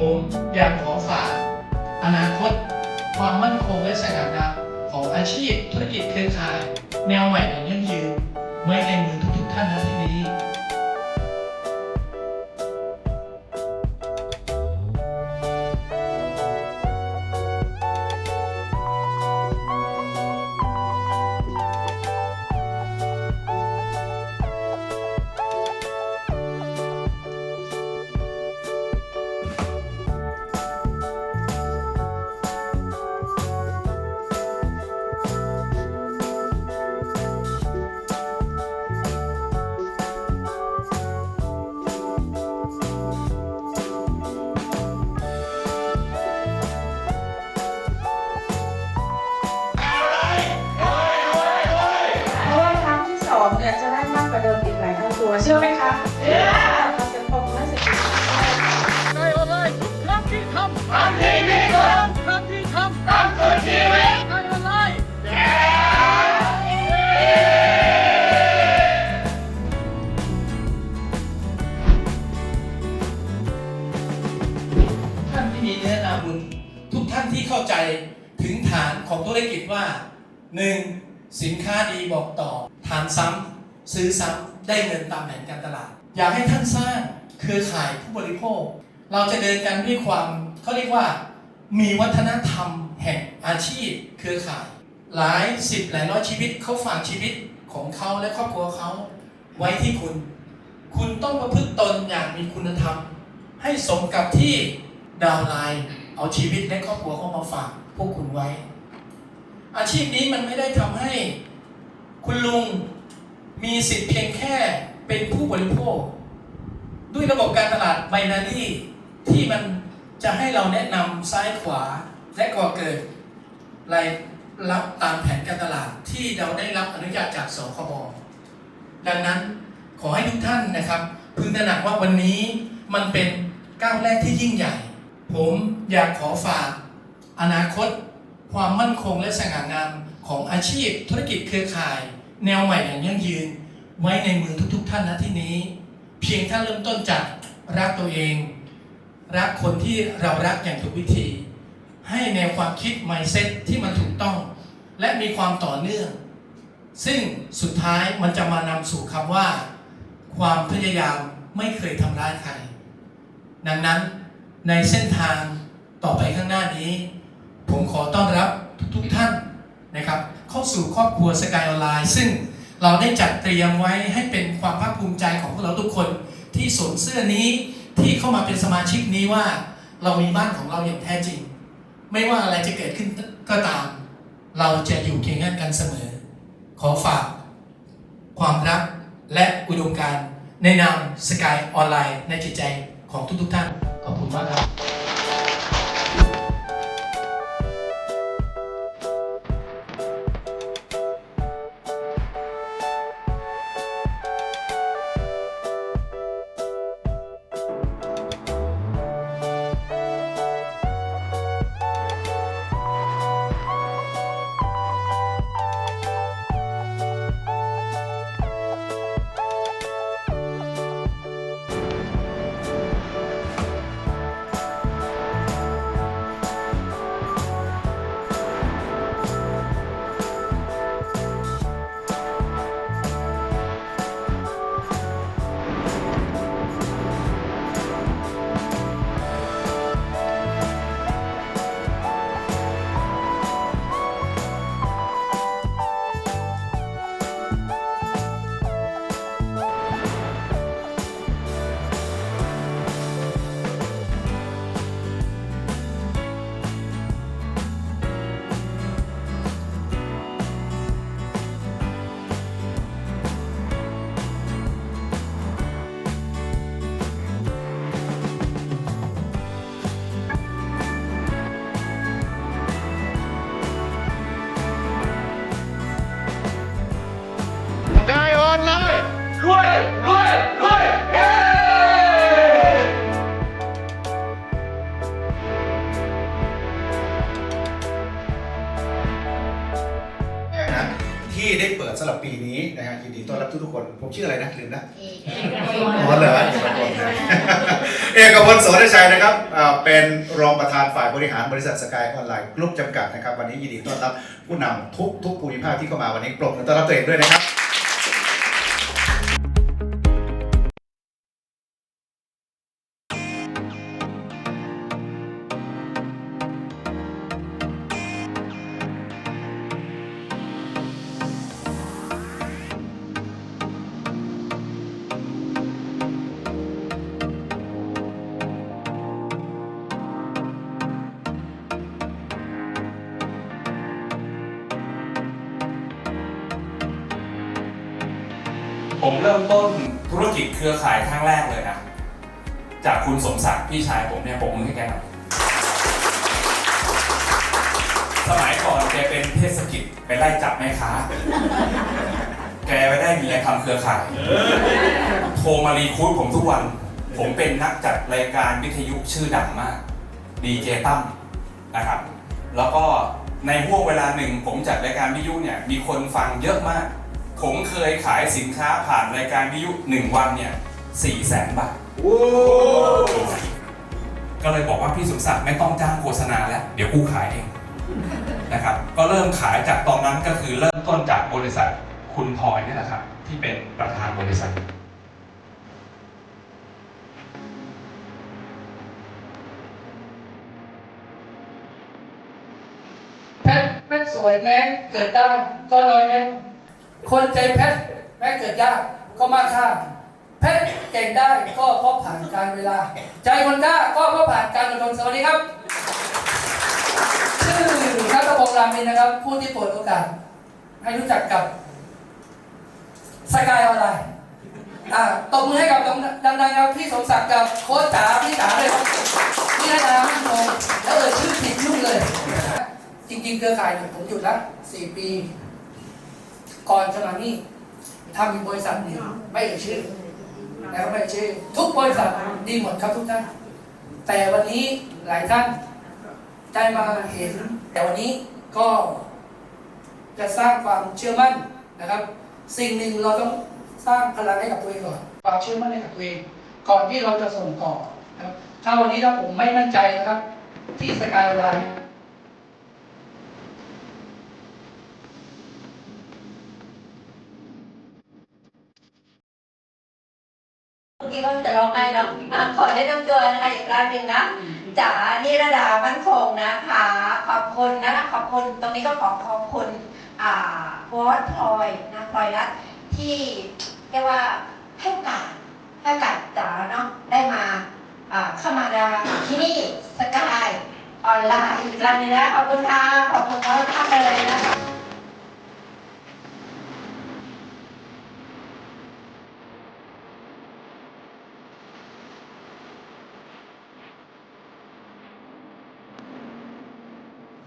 ผมอยากขอฝากอนาคต ความมั่นคงและสง่างามของอาชีพธุรกิจเครือข่าย แนวใหม่อย่างยั่งยืนไว้ในมือทุกๆท่านนะที่นี้ ที่มีเนื้อนาบุญทุกท่านที่เข้าใจถึงฐานของธุรกิจว่า 1. สินค้าดีบอกต่อ ฐานซ้ำซื้อซ้ำได้เงินตามแผนการตลาด อยากให้ท่านสร้างเครือข่ายผู้บริโภค เราจะเดินกันด้วยความเขาเรียกว่า มีวัฒนธรรมแห่งอาชีพ เครือข่าย หลายสิบหลายร้อยชีวิตเขาฝากชีวิตของเขาและครอบครัวเขาไว้ที่คุณ คุณต้องประพฤติตนอย่างมีคุณธรรม ให้สมกับที่ดาวไลน์ เอาชีวิตและครอบครัวเขามาฝากพวกคุณไว้ อาชีพนี้มันไม่ได้ทำให้คุณลุงมีสิทธิ์เพียงแค่เป็นผู้บริโภค ด้วยระบบการตลาดไบนารีที่มันจะให้เราแนะนำซ้ายขวาและก่อเกิดรายรับตามแผนการตลาดที่เราได้รับอนุญาตจากสคบดังนั้นขอให้ทุกท่านนะครับ พึงตระหนักว่าวันนี้มันเป็นก้าวแรกที่ยิ่งใหญ่ ผมอยากขอฝากอนาคต ความมั่นคงและสง่างามของอาชีพธุรกิจเครือข่าย แนวใหม่อย่างยั่งยืน ไว้ในมือทุก ๆ ท่านนะที่นี้ เพียงท่านเริ่มต้นจากรักตัวเอง รักคนที่เรารักอย่างถูกวิธี ให้แนวความคิด mindset ที่มันถูกต้อง และมีความต่อเนื่อง ซึ่งสุดท้ายมันจะมานำสู่คำว่า ความพยายามไม่เคยทำร้ายใครดังนั้น ในเส้นทางต่อไปข้างหน้านี้ ผมขอต้อนรับทุกท่านนะครับ เข้าสู่ครอบครัวสกายออนไลน์ซึ่งเราได้จัดเตรียมไว้ให้เป็นความภาคภูมิใจของพวกเราทุกคนที่สวมเสื้อนี้ที่เข้ามาเป็นสมาชิกนี้ว่า เรามีบ้านของเราอย่างแท้จริง ไม่ว่าอะไรจะเกิดขึ้นก็ตาม เราจะอยู่เคียงข้างกันเสมอ ขอฝาก ความรักและอุดมการณ์ในนามสกายออนไลน์ในจิตใจของทุกๆท่าน ขอบ เป็นรองประธานฝ่ายบริหารบริษัทสกายออนไลน์กรุ๊ปจำกัดนะครับ วันนี้ยินดีต้อนรับผู้นำทุกทุกภูมิภาคที่เข้ามาวันนี้ปรบมือต้อนรับตัวเองด้วยนะครับ ผมเริ่มต้นธุรกิจเครือข่ายครั้งแรกเลยนะ จากคุณสมศักดิ์พี่ชายผมเนี่ยผมมือให้แกหน่อยสมัยก่อนแกเป็นเทศกิจไปไล่จับแม่ค้า แกไปได้มียทำเครือข่าย โทรมารีคูดผมทุกวัน ผมเป็นนักจัดรายการวิทยุชื่อดังมาก ดีเจตั้มนะครับ แล้วก็ในห่วงเวลาหนึ่งผมจัดรายการวิทยุเนี่ยมีคนฟังเยอะมาก ผมเคยขายสินค้าผ่านรายการวิทยุหนึ่งวันเนี่ยสี่แสนบาท ก็เลยบอกว่าพี่สุศักดิ์ไม่ต้องจ้างโฆษณาแล้ว เดี๋ยวกูขายเองนะครับ ก็เริ่มขายจากตอนนั้นก็คือเริ่มต้นจากบริษัทคุณพลอยนี่แหละครับ ที่เป็นประธานบริษัท แพทย์แม่สวยแม้เกิดได้ก็น้อยแม้ คนใจแพทย์แม้เกิดยากก็มากค่าแพทย์เก่งได้ก็เพราะผ่านการเวลา ใจคนกล้าก็เพราะผ่านการอดทนสวัสดีครับ ชื่อนัทพงษ์รามินนะครับ ผู้ที่เปิดโอกาส ให้รู้จักกับสกายออนไลน์อ่าตบมือให้กับดังๆครับพี่สมศักดิ์กับโค้ชจ๋าพี่จ๋าเลยครับพี่นาดามั่นคงแล้วเอ่ยชื่อผิดยุ่งเลย จริงๆเครือข่ายเนี่ยผมหยุดแล้วสี่ปี ก่อนจะมานี่ทำอยู่บริษัทหนึ่งไม่เอ่ยชื่อแล้วไม่เอ่ยชื่อ ทุกบริษัทดีหมดครับทุกท่าน แต่วันนี้หลายท่านได้มาเห็น แต่วันนี้ก็จะสร้างความเชื่อมั่นนะครับ สิ่งหนึ่งเราต้องสร้างพลังให้กับตัวเองก่อนความเชื่อมั่นให้กับตัวเองก่อนที่เราจะส่งต่อนะครับถ้าวันนี้ถ้าผมไม่มั่นใจนะครับ ที่สกายไลน์ เมื่อ กี้ก็จะร้องไห้เนาะอะขอได้นำตัวนะคะอีกครั้งหนึ่งนะจ๋านิรดามั่นคงนะคะขอบคุณนะคะขอบคุณตรงนี้ก็ขอขอบคุณอ่าวอสพลอยนะพลอยรัตน์ที่เรียกว่าให้โอกาสให้โอกาสจ๋าเนาะได้มาอ่าเข้ามาที่นี่สกายออนไลน์อีกครั้งหนึงนะขอบคุณค่ะขอบคุณทุกท่านเลยนะคะ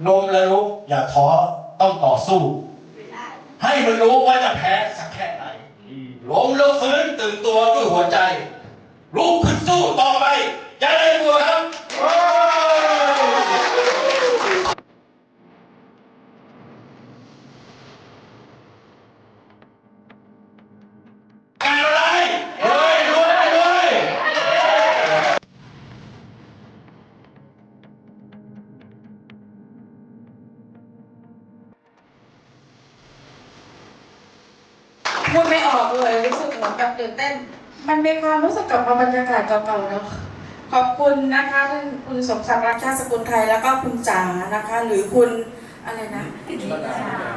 นมแล้วรู้อย่าท้อต้องต่อสู้ ให้มันรู้ว่าจะแพ้สักแค่ไหนล้มแล้วฟื้นตื่นตัวด้วยหัวใจลุกขึ้นสู้ต่อไปอย่าได้กลัวครับ พูดไม่ออกเลยรู้สึกเหมือนกับตื่นเต้น มันมีความรู้สึกกลับมาบรรยากาศเก่าๆเนาะขอบคุณนะคะท่านคุณสมศักดิ์รักชาติสกุลไทยแล้วก็คุณจ๋านะคะ หรือคุณอะไรนะ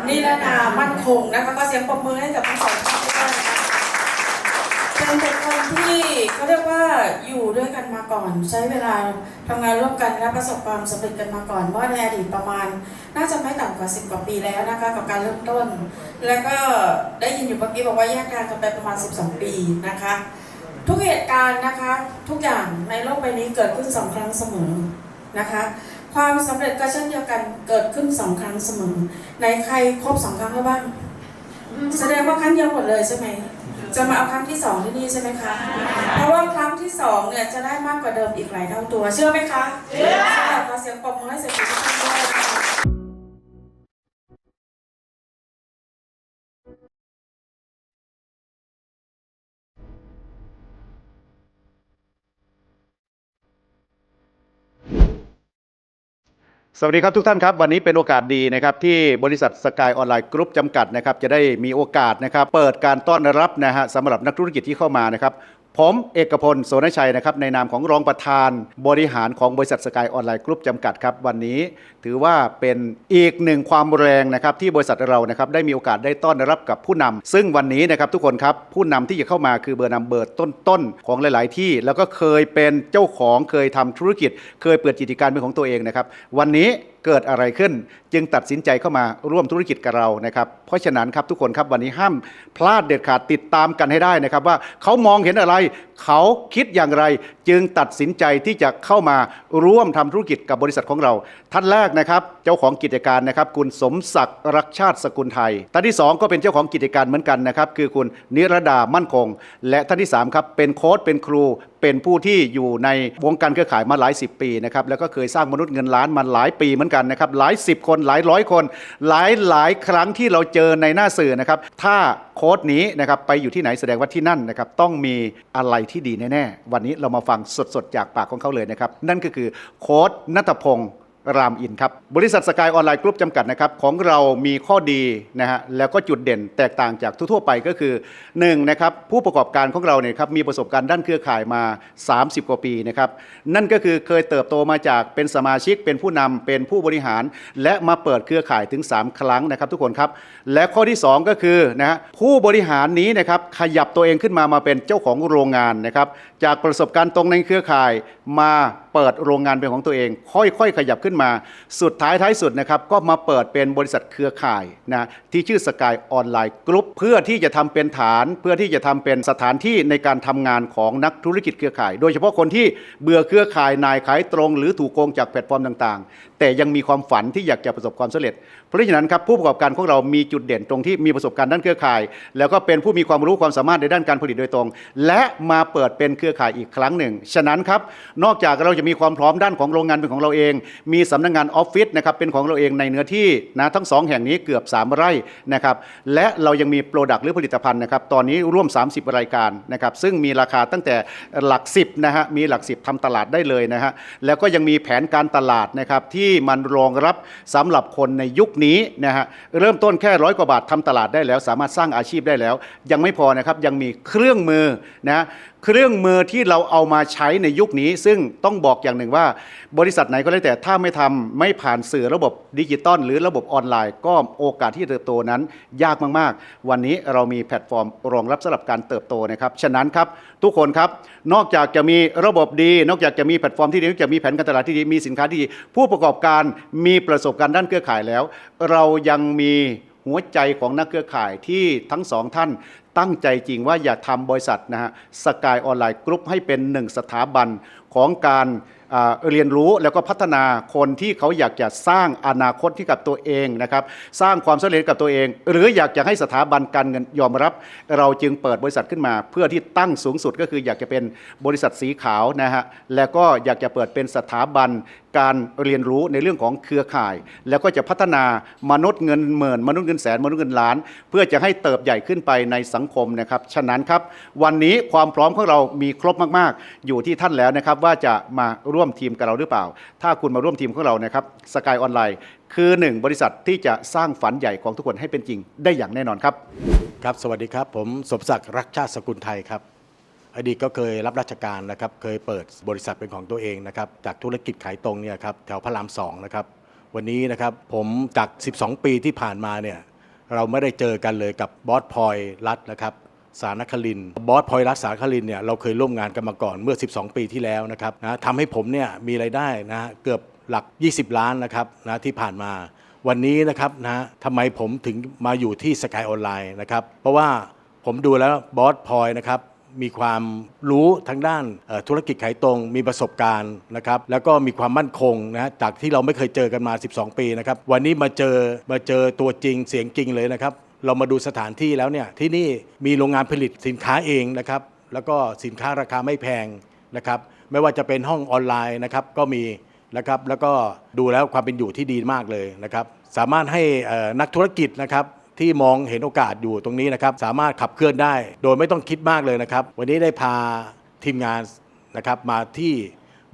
นิรดามั่นคงนะคะก็เสียงปรบมือให้กับทั้งสองท่านด้วยนะคะเป็นบุคคล ที่เขาเรียกว่าอยู่ด้วยกันมาก่อน ใช้เวลาทำงานร่วมกันและประสบความสำเร็จกันมาก่อนว่าในอดีตประมาณ น่าจะไม่ต่ำกว่า 10 กว่าปีแล้วนะคะกับการเริ่มต้น แล้วก็ได้ยินอยู่เมื่อกี้บอกว่าแยกทางกันไปประมาณ 12 ปีนะคะ ทุกเหตุการณ์นะคะทุกอย่างในโลกใบนี้เกิดขึ้นสองครั้งเสมอนะคะความสำเร็จก็เช่นเดียวกันเกิดขึ้นสองครั้งเสมอในใครครบสองครั้งแล้วบ้าง แสดงว่าครั้งเดียวหมดเลยใช่ไหม จะมาเอาครั้งที่สองที่นี่ใช่ไหมคะ เพราะว่าครั้งที่สองเนี่ยจะได้มากกว่าเดิมอีกหลายเท่าตัว เชื่อไหมคะ เชื่อขอเสียงปรบมือให้เสียงปรบมือด้วย สวัสดีครับทุกท่านครับ วันนี้เป็นโอกาสดีนะครับที่บริษัทสกายออนไลน์กรุ๊ปจำกัดนะครับจะได้มีโอกาสนะครับเปิดการต้อนรับนะฮะสำหรับนักธุรกิจที่เข้ามานะครับ ผมเอกพลโสนชัยนะครับในนามของรองประธานบริหารของบริษัทสกายออนไลน์กรุ๊ปจำกัดครับวันนี้ถือว่าเป็นอีกหนึ่งความแรงนะครับที่บริษัทเรานะครับได้มีโอกาสได้ต้อนรับกับผู้นำซึ่งวันนี้นะครับทุกคนครับผู้นำที่จะเข้ามาคือเบอร์นำเบอร์ต้นๆของหลาย ๆ ที่ แล้วก็เคยเป็นเจ้าของเคยทำธุรกิจ เคยเปิดกิจการเป็นของตัวเองนะครับวันนี้ เกิดอะไรขึ้น จึงตัดสินใจเข้ามาร่วมธุรกิจกับเรานะครับเพราะฉะนั้นครับทุกคนครับวันนี้ห้ามพลาดเด็ดขาดติดตามกันให้ได้นะครับ ว่าเขามองเห็นอะไร เขาคิดอย่างไร จึงตัดสินใจที่จะเข้ามาร่วมทำธุรกิจกับบริษัทของเรา ท่านแรกนะครับเจ้าของกิจการนะครับคุณสมศักดิ์รักชาติสกุลไทยท่านที่สองก็เป็นเจ้าของกิจการเหมือนกันนะครับคือคุณนิรดามั่นคง และท่านที่สามครับเป็นโค้ชเป็นครูเป็นผู้ที่อยู่ในวงการเครือข่ายมาหลายสิบปีนะครับแล้วก็เคยสร้างมนุษย์เงินล้านมาหลายปีเหมือนกันนะครับหลายสิบคนหลายร้อยคน หลายหลายครั้งที่เราเจอในหน้าสื่อนะครับถ้าโค้ดนี้นะครับไปอยู่ที่ไหนแสดงว่าที่นั่นนะครับต้องมีอะไรที่ดีแน่ๆวันนี้เรามาฟังสดๆจากปากของเขาเลยนะครับนั่นก็คือโค้ดนัทพงศ์ รามอินครับ บริษัทสกายออนไลน์กรุ๊ปจำกัดนะครับของเรามีข้อดีนะฮะแล้วก็จุดเด่นแตกต่างจากทั่วๆไปก็คือ1นะครับผู้ประกอบการของเราเนี่ยครับมีประสบการณ์ด้านเครือข่ายมา 30 กว่าปีนะครับนั่นก็คือเคยเติบโตมาจากเป็นสมาชิก เป็นผู้นำเป็นผู้บริหาร และมาเปิดเครือข่ายถึง 3 ครั้งนะครับทุกคนครับและข้อที่ 2 ก็คือนะฮะผู้บริหารนี้นะครับขยับตัวเองขึ้นมามาเป็นเจ้าของโรงงานนะครับจากประสบการณ์ตรงในเครือข่ายมา เปิดโรงงานเป็นของตัวเอง ค่อยๆ ขยับขึ้นมา สุดท้ายท้ายสุดนะครับก็มาเปิดเป็นบริษัทเครือข่ายนะที่ชื่อสกายออนไลน์กรุ๊ปเพื่อที่จะทำเป็นฐาน เพื่อที่จะทำเป็นสถานที่ในการทำงานของนักธุรกิจเครือข่าย โดยเฉพาะคนที่เบื่อเครือข่ายนายขายตรง หรือถูกโกงจากแพลตฟอร์มต่างๆแต่ยังมีความฝันที่อยากจะประสบความสำเร็จ เพราะฉะนั้นครับผู้ประกอบการของเรามีจุดเด่นตรงที่มีประสบการณ์ด้านเครือข่าย แล้วก็เป็นผู้มีความรู้ความสามารถในด้านการผลิตโดยตรง และมาเปิดเป็นเครือข่ายอีกครั้งหนึ่ง ฉะนั้นครับนอกจากเราจะมีความพร้อมด้านของโรงงานเป็นของเราเอง มีสำนักงานออฟฟิศนะครับเป็นของเราเองในเนื้อที่นะทั้งสองแห่งนี้เกือบ 3 ไร่นะครับและเรายังมีโปรดักต์หรือผลิตภัณฑ์นะครับตอนนี้ร่วม 30 รายการนะครับซึ่งมีราคาตั้งแต่หลัก10นะฮะมีหลัก10ทำตลาดได้เลยนะฮะแล้วก็ยังมีแผนการตลาดนะครับที่มันรองรับสำหรับคนในยุคนี้นะฮะเริ่มต้นแค่ร้อยกว่าบาททำตลาดได้แล้ว สามารถสร้างอาชีพได้แล้ว ยังไม่พอนะครับยังมีเครื่องมือนะ เครื่องมือที่เราเอามาใช้ในยุคนี้ ซึ่งต้องบอกอย่างหนึ่งว่า บริษัทไหนก็แล้วแต่ถ้าไม่ทำไม่ผ่านสื่อระบบดิจิตอลหรือระบบออนไลน์ ก็โอกาสที่จะเติบโตนั้น ยากมากๆ วันนี้เรามีแพลตฟอร์มรองรับสำหรับการเติบโตนะครับฉะนั้นครับทุกคนครับนอกจากจะมีระบบดี นอกจากจะมีแพลตฟอร์มที่ดีนอกจากมีแผนการตลาดที่ดีมีสินค้าที่ดีผู้ประกอบการมีประสบการณ์ด้านเครือข่ายแล้ว เรายังมีหัวใจของนักเครือข่ายที่ทั้งสองท่าน ตั้งใจจริงว่าอยากทำบริษัทนะฮะสกายออนไลน์กรุ๊ปให้เป็นหนึ่งสถาบันของการเรียนรู้แล้วก็พัฒนาคนที่เขาอยากจะสร้างอนาคตที่กับตัวเองนะครับ สร้างความสำเร็จกับตัวเอง หรืออยากจะให้สถาบันการเงินยอมรับ เราจึงเปิดบริษัทขึ้นมา เพื่อที่ตั้งสูงสุดก็คืออยากจะเป็นบริษัทสีขาวนะฮะแล้วก็อยากจะเปิดเป็นสถาบันการเรียนรู้ในเรื่องของเครือข่าย แล้วก็จะพัฒนามนุษย์เงินหมื่นมนุษย์เงินแสนมนุษย์เงินล้าน เพื่อจะให้เติบใหญ่ขึ้นไปในสังคมนะครับ ฉะนั้นครับวันนี้ความพร้อมของเรามีครบมากๆ อยู่ที่ท่านแล้วนะครับว่าจะมาร่วมทีมกับเราหรือเปล่า ถ้าคุณมาร่วมทีมของเรานะครับสกายออนไลน์คือหนึ่งบริษัทที่จะสร้างฝันใหญ่ของทุกคนให้เป็นจริงได้อย่างแน่นอนครับ ครับ สวัสดีครับ ผมสมศักดิ์รักชาติสกุลไทยครับ อดีตก็เคยรับราชการนะครับ เคยเปิดบริษัทเป็นของตัวเองนะครับ จากธุรกิจขายตรงเนี่ยครับแถวพระรามสองนะครับ วันนี้นะครับผมจาก 12 ปีที่ผ่านมาเนี่ย เราไม่ได้เจอกันเลยกับบอสพลอยรัตน์นะครับสารคลินบอสพลอยรัตน์สารคลินเนี่ยเราเคยร่วมงานกันมาก่อนเมื่อ 12 ปีที่แล้วนะครับนะทำให้ผมเนี่ยมีรายได้นะฮะเกือบหลัก 20 ล้านนะครับนะที่ผ่านมาวันนี้นะครับนะทำไมผมถึงมาอยู่ที่สกายออนไลน์นะครับเพราะว่าผมดูแล้วบอสพลอยนะครับ มีความรู้ทางด้านธุรกิจขายตรง มีประสบการณ์นะครับแล้วก็มีความมั่นคงนะฮะจากที่เราไม่เคยเจอกันมา 12 ปีนะครับวันนี้มาเจอมาเจอตัวจริงเสียงจริงเลยนะครับเรามาดูสถานที่แล้วเนี่ยที่นี่มีโรงงานผลิตสินค้าเองนะครับแล้วก็สินค้าราคาไม่แพงนะครับไม่ว่าจะเป็นห้องออนไลน์นะครับก็มีนะครับแล้วก็ดูแล้วความเป็นอยู่ที่ดีมากเลยนะครับสามารถให้นักธุรกิจนะครับ ที่มองเห็นโอกาสอยู่ตรงนี้นะครับ สามารถขับเคลื่อนได้ โดยไม่ต้องคิดมากเลยนะครับ วันนี้ได้พาทีมงานนะครับมาที่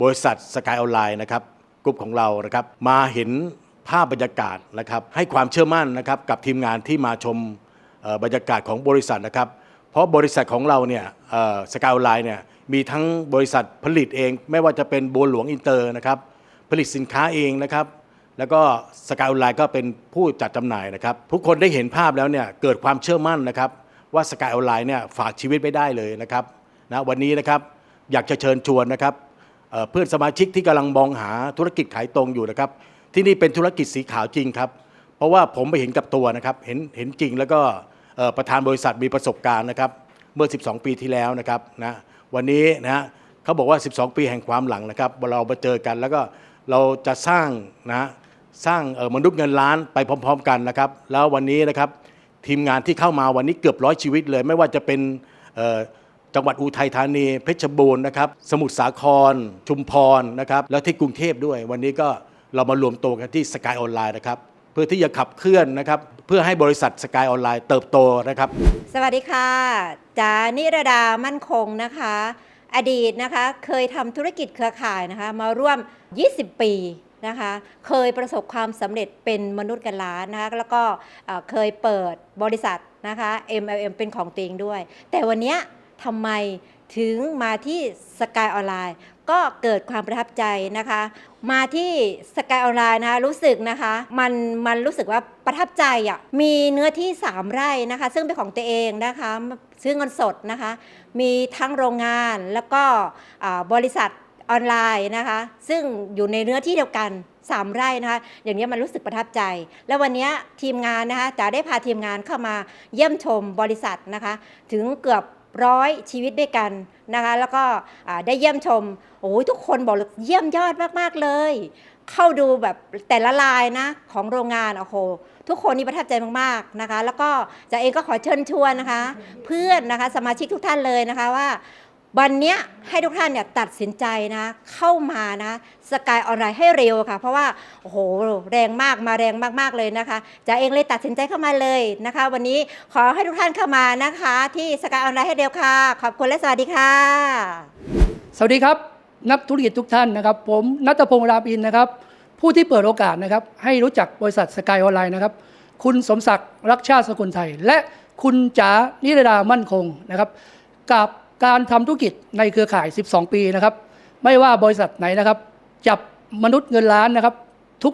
บริษัทสกายออนไลน์นะครับกลุ่มของเรานะครับ มาเห็นภาพบรรยากาศนะครับ ให้ความเชื่อมั่นนะครับกับทีมงานที่มาชมบรรยากาศของบริษัทนะครับ เพราะบริษัทของเราเนี่ยสกายออนไลน์เนี่ยมีทั้งบริษัทผลิตเอง ไม่ว่าจะเป็นบัวหลวงอินเตอร์นะครับผลิตสินค้าเองนะครับ แล้วก็สกายออนไลน์ก็เป็นผู้จัดจำหน่ายนะครับ ทุกคนได้เห็นภาพแล้วเนี่ยเกิดความเชื่อมั่นนะครับ ว่าสกายออนไลน์เนี่ยฝากชีวิตไม่ได้เลยนะครับนะวันนี้นะครับอยากจะเชิญชวนนะครับเพื่อนสมาชิกที่กำลังมองหาธุรกิจขายตรงอยู่นะครับ ที่นี่เป็นธุรกิจสีขาวจริงครับ เพราะว่าผมไปเห็นกับตัวนะครับเห็นเห็นจริงแล้วก็ประธานบริษัทมีประสบการณ์นะครับ เมื่อ 12 ปีที่แล้วนะครับนะวันนี้นะฮะเขาบอกว่า 12 ปีแห่งความหลังนะครับเรามาเจอกัน แล้วก็เราจะสร้างนะ สร้างมนุษย์เงินล้านไปพร้อม ๆ กันนะครับ แล้ววันนี้นะครับทีมงานที่เข้ามาวันนี้เกือบร้อยชีวิตเลย ไม่ว่าจะเป็นจังหวัดอุทัยธานี เพชรบูรณ์นะครับ สมุทรสาคร ชุมพรนะครับ แล้วที่กรุงเทพด้วย วันนี้ก็เรามารวมตัวกันที่สกายออนไลน์นะครับ เพื่อที่จะขับเคลื่อนนะครับ เพื่อให้บริษัทสกายออนไลน์เติบโตนะครับ สวัสดีค่ะจ๋านิรดามั่นคงนะคะ อดีตนะคะเคยทำธุรกิจเครือข่ายนะคะ มาร่วม 20 ปี นะคะ เคยประสบความสำเร็จเป็นมนุษย์กันล้านนะคะ แล้วก็เคยเปิดบริษัทนะคะ MLM เป็นของตัวเองด้วย แต่วันนี้ทำไมถึงมาที่สกายออนไลน์ก็เกิดความประทับใจนะคะ มาที่สกายออนไลน์นะคะรู้สึกนะคะมันมันรู้สึกว่าประทับใจอะมีเนื้อที่ 3 ไร่นะคะ ซึ่งเป็นของตัวเองนะคะซื้อเงินสดนะคะ มีทั้งโรงงานแล้วก็บริษัท ออนไลน์นะคะ ซึ่งอยู่ในเนื้อที่เดียวกัน 3 ไร่นะคะ อย่างนี้มันรู้สึกประทับใจ แล้ววันนี้ทีมงานนะคะจะได้พาทีมงานเข้ามาเยี่ยมชมบริษัทนะคะ ถึงเกือบร้อยชีวิตด้วยกันนะคะ แล้วก็ได้เยี่ยมชมโอ้ยทุกคนบอกเยเยี่ยมยอดมากๆเลย เข้าดูแบบแต่ละลายนะของโรงงานโอ้โหทุกคนนี่ประทับใจมากๆนะคะ แล้วก็จะเองก็ขอเชิญชวนนะคะ เพื่อนนะคะสมาชิกทุกท่านเลยนะคะว่า วันเนี้ยให้ทุกท่านเนี่ยตัดสินใจนะเข้ามานะสกายออนไลน์ให้เร็วค่ะ เพราะว่าโอ้โหแรงมากมาแรงมากๆเลยนะคะจะเองเลยตัดสินใจเข้ามาเลยนะคะ วันนี้ขอให้ทุกท่านเข้ามานะคะ ที่สกายออนไลน์ให้เร็วค่ะ ขอบคุณและสวัสดีค่ะ สวัสดีครับ นักธุรกิจทุกท่านนะครับ ผมนัทพงศ์รามอินนะครับ ผู้ที่เปิดโอกาสนะครับ ให้รู้จักบริษัทสกายออนไลน์นะครับ คุณสมศักดิ์รักชาติสกุลไทย และคุณจ๋านิรดามั่นคงนะครับกับ การทำธุรกิจในเครือข่าย 12 ปีนะครับ ไม่ว่าบริษัทไหนนะครับ จับมนุษย์เงินล้านนะครับ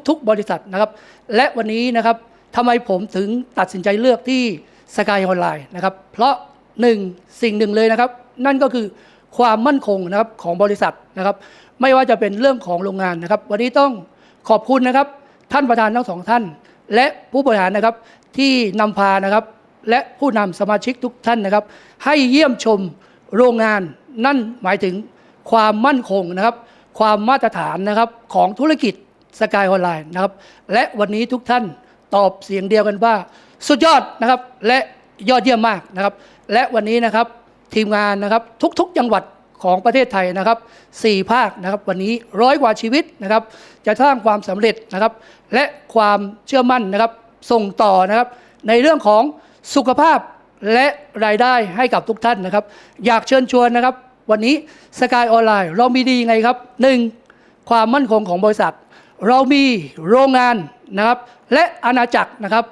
ทุกๆ บริษัทนะครับ และวันนี้นะครับทำไมผมถึงตัดสินใจเลือกที่สกายออนไลน์นะครับ เพราะหนึ่งสิ่งหนึ่งเลยนะครับ นั่นก็คือความมั่นคงนะครับของบริษัทนะครับ ไม่ว่าจะเป็นเรื่องของโรงงานนะครับ วันนี้ต้องขอบคุณนะครับ ท่านประธานทั้งสองท่าน และผู้บริหารนะครับที่นำพานะครับ และผู้นำสมาชิกทุกท่านนะครับ ให้เยี่ยมชม โรงงานนั่นหมายถึงความมั่นคงนะครับ ความมาตรฐานนะครับของธุรกิจสกายออนไลน์นะครับ และวันนี้ทุกท่านตอบเสียงเดียวกันว่า สุดยอดนะครับและยอดเยี่ยมมากนะครับ และวันนี้นะครับทีมงานนะครับทุกๆจังหวัดของประเทศไทยนะครับสี่ภาคนะครับวันนี้ร้อยกว่าชีวิตนะครับ จะสร้างความสำเร็จนะครับ และความเชื่อมั่นนะครับส่งต่อนะครับ ในเรื่องของสุขภาพ และรายได้ให้กับทุกท่านนะครับ อยากเชิญชวนนะครับ วันนี้สกายออนไลน์เรามีดียังไงครับหนึ่งความมั่นคงของบริษัท เรามีโรงงานนะครับ และอาณาจักรนะครับ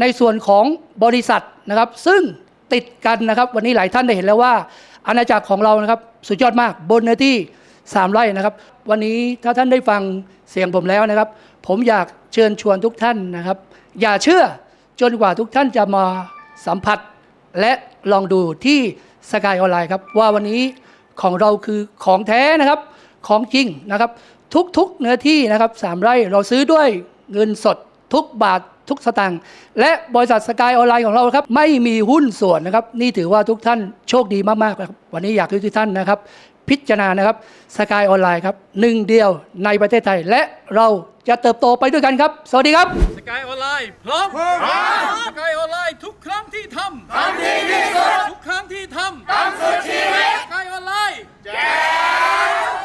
ในส่วนของบริษัทนะครับ ซึ่งติดกันนะครับ วันนี้หลายท่านได้เห็นแล้วว่า อาณาจักรของเรานะครับสุดยอดมากบนเนื้อที่3ไร่นะครับ วันนี้ถ้าท่านได้ฟังเสียงผมแล้วนะครับ ผมอยากเชิญชวนทุกท่านนะครับ อย่าเชื่อจนกว่าทุกท่านจะมาสัมผัส และลองดูที่สกายออนไลน์ครับว่าวันนี้ของเราคือของแท้นะครับของจริงนะครับ ทุกๆเนื้อที่นะครับสามไร่เราซื้อด้วยเงินสดทุกบาททุกสตางค์และบริษัทสกายออนไลน์ของเราครับไม่มีหุ้นส่วนนะครับ นี่ถือว่าทุกท่านโชคดีมากๆนะครับวันนี้อยากให้ทุกท่านนะครับ พิจารณานะครับสกายออนไลน์ครับหนึ่งเดียวในประเทศไทย และเราจะเติบโตไปด้วยกันครับ สวัสดีครับสกายออนไลน์พร้อมสกายออนไลน์ทุก ครั้งที่ทำทำดีที่สุดทุกครั้งที่ทำทำสุดชีวิตสกายออนไลน์แจ๋ว